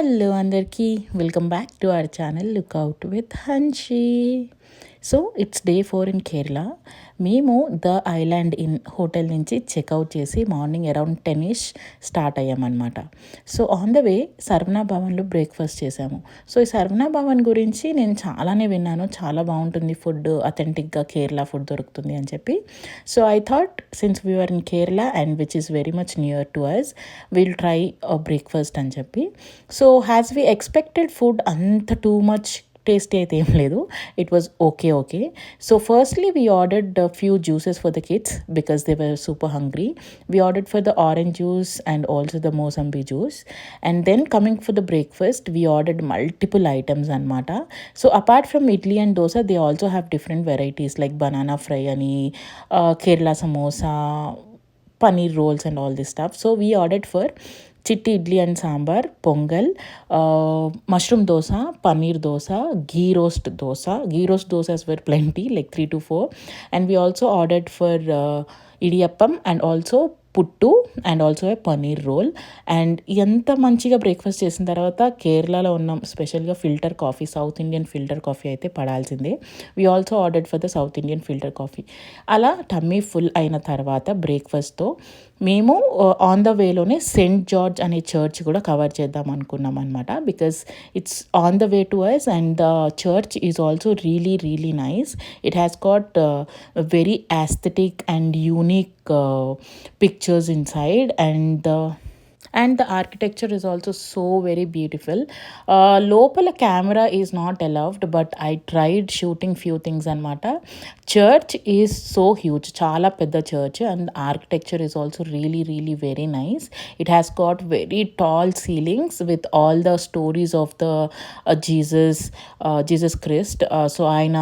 Hello అందరికీ welcome back to our channel lookout with Hanshi. So it's day four in Kerala. మేము the island inn hotel నుంచి checkout చేసి morning around ten ish start అయ్యామన్నమాట. So on the way Saravana భవన్లో breakfast చేసాము so ఈ సర్వనా భవన్ గురించి నేను చాలానే విన్నాను. చాలా బాగుంటుంది ఫుడ్ అథెంటిక్గా కేరళ ఫుడ్ దొరుకుతుంది అని చెప్పి. So I thought since we're in Kerala and which is very much near to us will try breakfast అని చెప్పి. So as we expected food అంత టూ మచ్ టేస్టీ అయితే ఏం లేదు it was okay okay so firstly we ordered few juices for the kids because they were super hungry we ordered for the orange juice and also the mosambi juice and then coming for the breakfast we ordered multiple items అనమాట so apart from idli and dosa they also have different varieties like banana fry అని Kerala samosa paneer rolls and all this stuff so we ordered for chitti idli and sambar pongal mushroom dosa paneer dosa ghee roast dosa ghee roast dosa were plenty like three to four and we also ordered for idiyappam and also puttu and also a paneer roll and ఎంత మంచిగా breakfast చేసిన తర్వాత కేరళలో ఉన్నాం స్పెషల్గా filter coffee south Indian filter coffee అయితే పడాల్సిందే. We also ordered for the south Indian filter coffee అలా టమ్మీ ఫుల్ అయిన తర్వాత బ్రేక్ఫాస్ట్తో మేము ఆన్ ద వేలోనే సెంట్ జార్జ్ అనే చర్చ్ కూడా కవర్ చేద్దాం అనుకున్నాం అనమాట because it's on the way to us and the church is also really really nice it has got very aesthetic and unique Uh, pictures inside and the and the architecture is also so very beautiful లోపల camera is not allowed but I tried shooting few things అనమాట church is so huge చాలా పెద్ద church and architecture is also really really very nice it has got very tall ceilings with all the stories of the Jesus Jesus Christ so ఆయన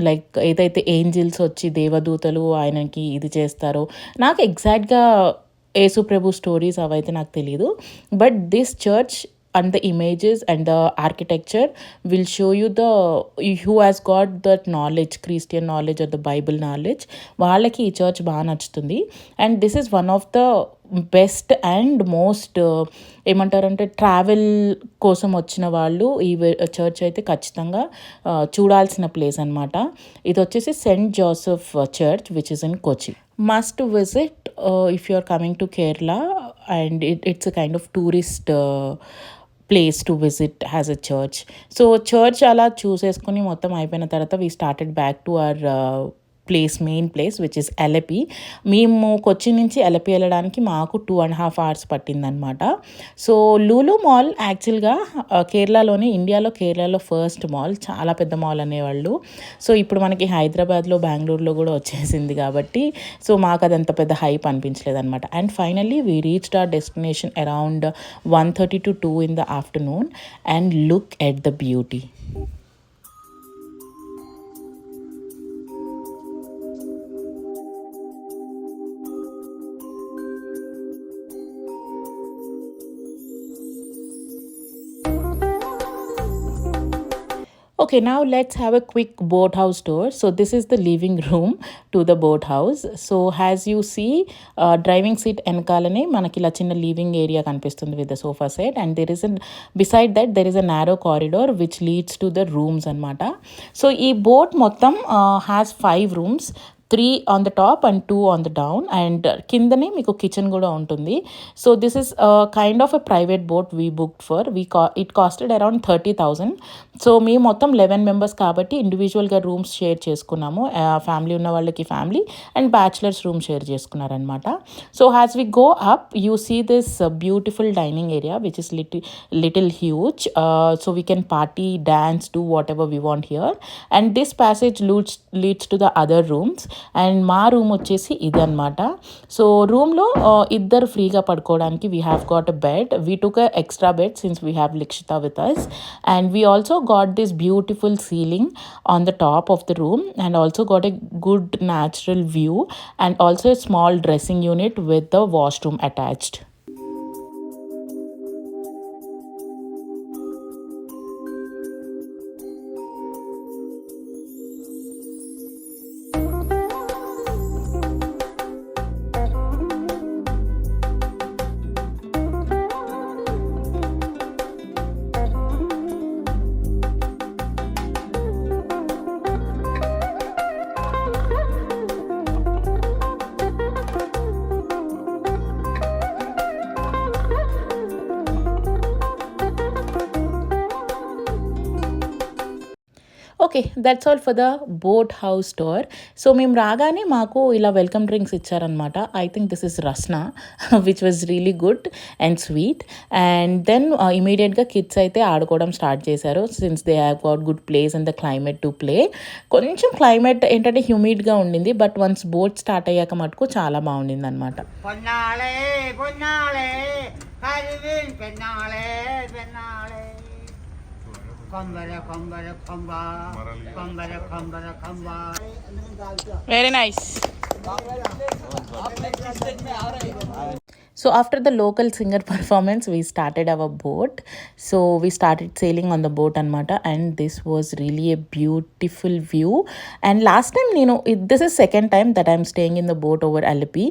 like ఏదైతే angels వచ్చి దేవదూతలు ఆయనకి ఇది చేస్తారో నాకు ఎగ్జాక్ట్గా ఏసుప్రభు స్టోరీస్ అవైతే నాకు తెలియదు but this church and the images and the architecture will show you the who has got that knowledge Christian knowledge or the bible knowledge వాళ్ళకి ఈ చర్చ్ బాగా నచ్చుతుంది. And this is one of the best and most ఏమంటారంటే travel కోసం వచ్చిన వాళ్ళు ఈ church అయితే ఖచ్చితంగా చూడాల్సిన ప్లేస్ అనమాట ఇది వచ్చేసి saint Joseph church which is in Kochi must visit if you are coming to Kerala and it it's a kind of tourist place to visit as a church so church అలా చూసేసుకుని మొత్తం అయిపోయిన తర్వాత we started back to our place main place which is Alleppey మేము కొచ్చి నుంచి ఎలపి వెళ్ళడానికి మాకు two and half hours పట్టిందనమాట సో లూలు మాల్ యాక్చువల్గా కేరళలోనే ఇండియాలో కేరళలో ఫస్ట్ మాల్ చాలా పెద్ద మాల్ అనేవాళ్ళు. సో ఇప్పుడు మనకి హైదరాబాద్లో బెంగళూరులో కూడా వచ్చేసింది కాబట్టి సో మాకు అదంత పెద్ద hype అనిపించలేదనమాట and finally we reached our destination around one thirty to two in the afternoon and look at the beauty Okay, now let's have a quick boathouse tour. So this is the living room to the boathouse. So as you see, uh, driving seat వెనకాలనే మనకి ఇలా చిన్న living area కనిపిస్తుంది with the sofa set and there is and beside that there is a narrow corridor which leads to the rooms అనమాట so ఈ boat మొత్తం has five rooms three on the top and two on the down and కిందనే మీకు kitchen కూడా ఉంటుంది. So this is kind of a private boat we booked for we కా it costed around thirty thousand so మేము మొత్తం eleven members కాబట్టి ఇండివిజువల్గా rooms share చేసుకున్నాము. ఫ్యామిలీ ఉన్న వాళ్ళకి family and bachelors room share చేసుకున్నారనమాట so as we go up you see this beautiful dining area which is little little huge so we can party dance do whatever we want here and this passage leads leads to the other rooms and మా room వచ్చేసి ఇదనమాట so రూమ్లో ఇద్దరు ఫ్రీగా పడుకోవడానికి we have got a bed we took extra bed since we have Likshitha with us and we also got this beautiful ceiling on the top of the room and also got a good natural view and also a small dressing unit with the washroom attached. Okay that's all for the boat house tour so మేము రాగానే మాకు ఇలా welcome drinks ఇచ్చారనమాట I think this is Rasna which was really good and sweet and then ఇమీడియట్గా kids అయితే ఆడుకోవడం start చేశారు. Since they have got good place and the climate to play కొంచెం క్లైమేట్ ఏంటంటే హ్యూమిడ్గా ఉండింది. బట్ వన్స్ బోట్ స్టార్ట్ అయ్యాక మటుకు చాలా బాగుండింది అనమాట పెన్నాళే పెన్నాళే കരിവീൻ പെണ്ണാളെ So after the local singer performance, we started our boat. So we started sailing on the boat anamata and this was really a beautiful view. And last time, you know, it, this is second time that I'm staying in the boat over Alleppey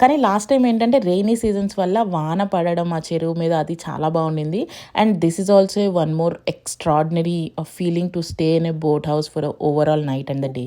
కానీ last time ఏంటంటే rainy seasons వల్ల వాన పడడం ఆ చెరువు మీద అది చాలా బాగుండింది and this is also one more extraordinary feeling to stay in a boat house for overall night and the day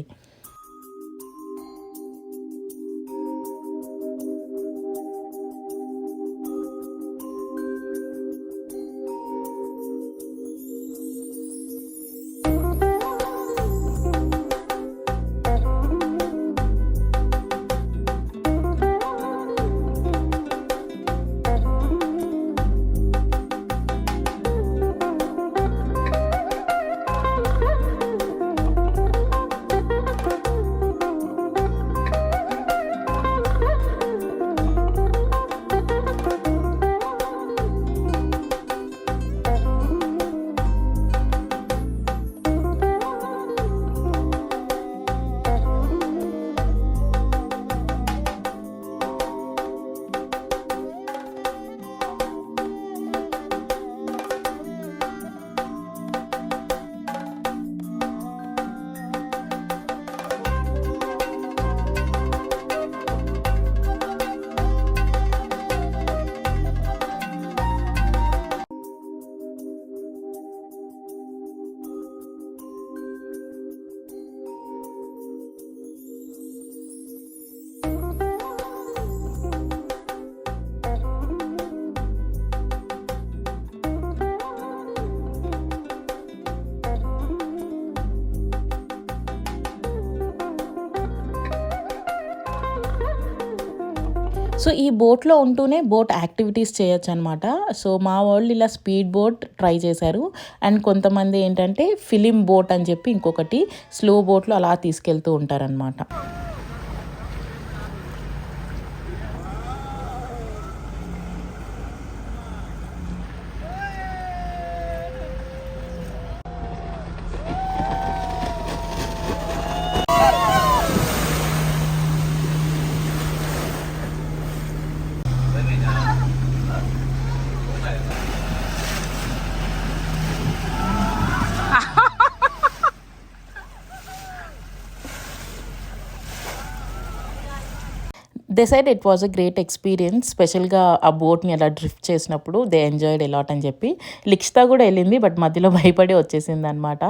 so ఈ బోట్లో ఉంటూనే బోట్ యాక్టివిటీస్ చేయొచ్చు అనమాట సో మా వాళ్ళు ఇలా స్పీడ్ బోట్ ట్రై చేశారు. అండ్ కొంతమంది ఏంటంటే ఫిలిం బోట్ అని చెప్పి ఇంకొకటి స్లో బోట్లో అలా తీసుకెళ్తూ ఉంటారనమాట. The side it was a great experience స్పెషల్గా ఆ బోట్ని అలా డ్రిఫ్ట్ చేసినప్పుడు దే ఎంజాయ్డ్ ఎలాట్ అని చెప్పి. లిక్షిత కూడా వెళ్ళింది బట్ మధ్యలో భయపడి వచ్చేసింది అనమాట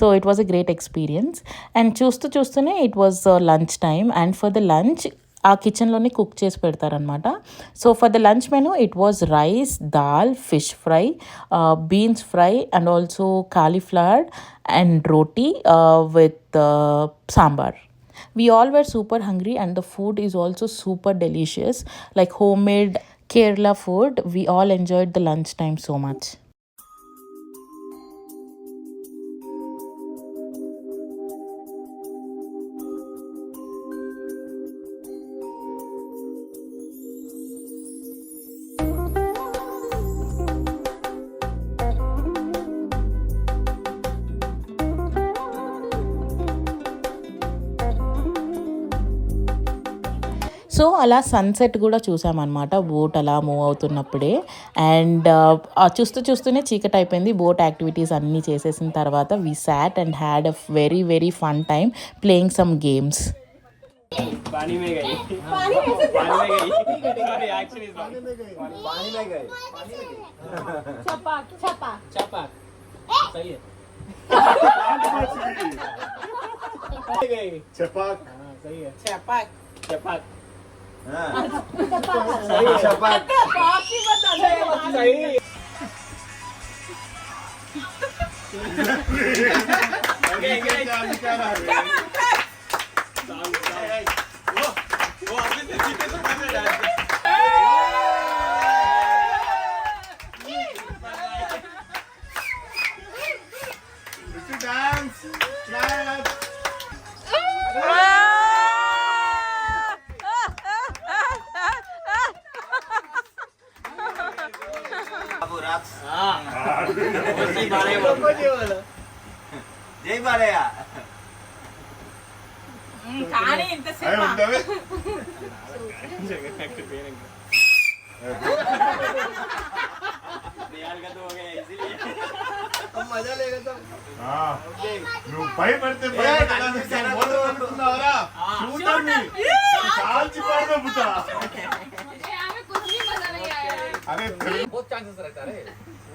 so it was a great experience and చూస్తూ చూస్తూనే it was lunch time and for the lunch ఆ కిచెన్లోనే కుక్ చేసి పెడతారనమాట. So for the lunch menu it was rice dal fish fry beans fry and also cauliflower and roti with sambar we all were super hungry and the food is also super delicious. Like homemade kerala food we all enjoyed the lunch time so much అలా sunset కూడా చూసామన్నమాట boat అలా move అవుతున్నప్పుడే and చూస్తూ చూస్తూనే చీకటి అయిపోయింది boat activities అన్నీ చేసేసిన తర్వాత we sat and had a very very fun time playing some games पानी में गई पानी में गई सॉरी एक्चुअली पानी में गई చపాక్ చపాక్ चपाक सही है गई चपाक हाँ सही शपथ बाप की बता दे सही ओके ओके जान कर आ रहे हैं वो वो अपने जीते तो कर रहा है हाँ। उसी बारे में बोलो। జై బాలయ్య కానీ ఇంతసేపు दयाल का तो हो गया इसीलिए నువ్వు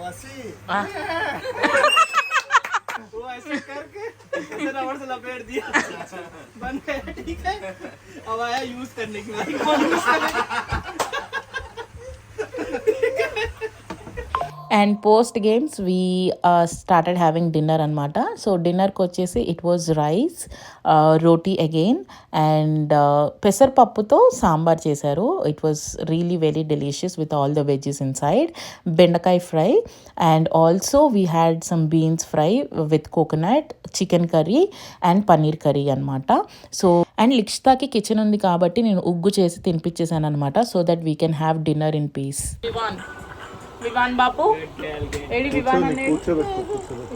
वो ऐसे करके ऐसे रबड़ से लपेट दिया। बन गया ठीक है। अब आया यूज़ करने की बारी and post games we started having dinner అనమాట సో డిన్నర్కి వచ్చేసి it was rice roti again and పెసరపప్పుతో sambar చేశారు. It was really very delicious with all the veggies in side బెండకాయ fry and also we had some beans fry with coconut chicken curry and paneer curry అనమాట so and లిక్షితాకి kitchen ఉంది కాబట్టి నేను ఉగ్గు చేసి తినిపించేసాను అనమాట so that we can have dinner in piece Vivaan బాపు? ఏడి వివాన్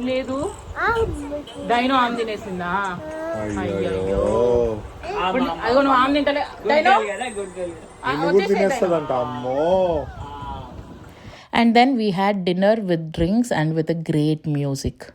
లేదు. డైనో ఆమె తినేసిందా? అయ్యో అదిగో నువ్వు ఆమె. తింటలే. డైనో? తినేస్తుందంట అమ్మో. And then we had dinner with drinks and with great music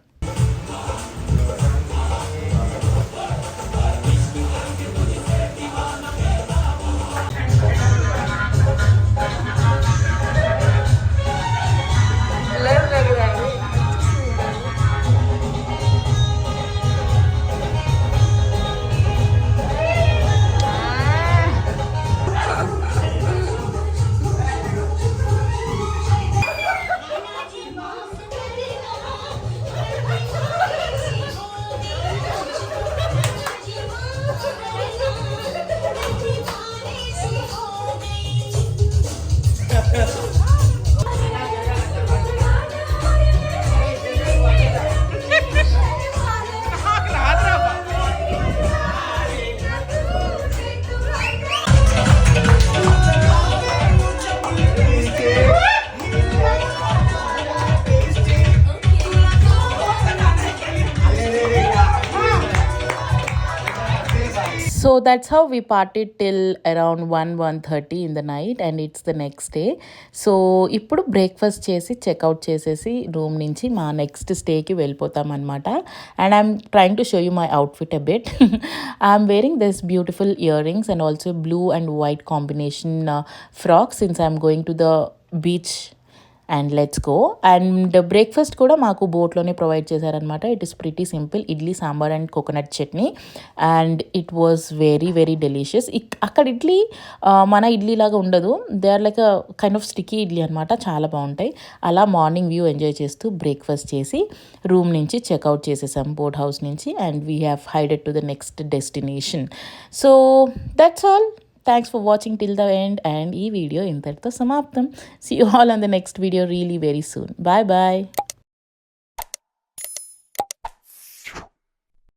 vessel. That's how we partied till around 1 1:30 in the night and it's the next day. So ఇప్పుడు బ్రేక్ఫాస్ట్ చేసి చెక్అవుట్ చేసేసి రూమ్ నుంచి మా next స్టేకి వెళ్ళిపోతాం అనమాట and I'm trying to show you my outfit a bit I'm wearing this beautiful earrings and also blue and white combination frock since I'm going to the beach and let's go and breakfast కూడా మాకు బోట్లోనే provide చేశారనమాట it is pretty simple idli sambar and coconut chutney. And it was very very delicious అక్కడ ఇడ్లీ మన ఇడ్లీ లాగా ఉండదు. They are like kind of sticky idli అనమాట చాలా బాగుంటాయి. అలా మార్నింగ్ వ్యూ ఎంజాయ్ చేస్తూ బ్రేక్ఫాస్ట్ చేసి రూమ్ నుంచి చెక్అవుట్ చేసేసాం బోట్ హౌస్ నుంచి. And we have headed to the next destination so that's all thanks for watching till the end and ఈ వీడియో ఇంతటితో సమాప్తం see you all on the next video really very soon bye bye